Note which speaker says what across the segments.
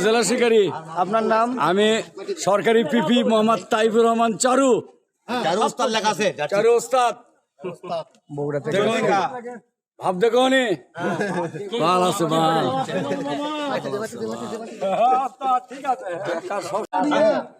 Speaker 1: জেলা শিকারী
Speaker 2: আপনার নাম?
Speaker 1: আমি সরকারি পিপি মোহাম্মদ তাইফুর রহমান চারু। চারু ওস্তাদ
Speaker 2: বগুড়া থেকে
Speaker 1: ভাব দেখো নি ভালো আছে ভালো
Speaker 3: ওই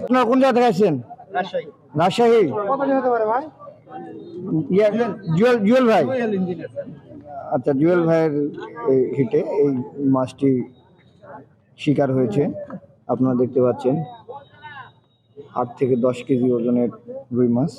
Speaker 2: আপনার কোন জায়গা থেকে আসছেন? রাজশাহী। ইয়া, জুয়েল জুয়েল ভাই? আচ্ছা জুয়েল ভাইয়ের এই হিটে এই মাছটি শিকার হয়েছে। আপনারা দেখতে পাচ্ছেন আট থেকে দশ কেজি ওজনের রুই মাছ।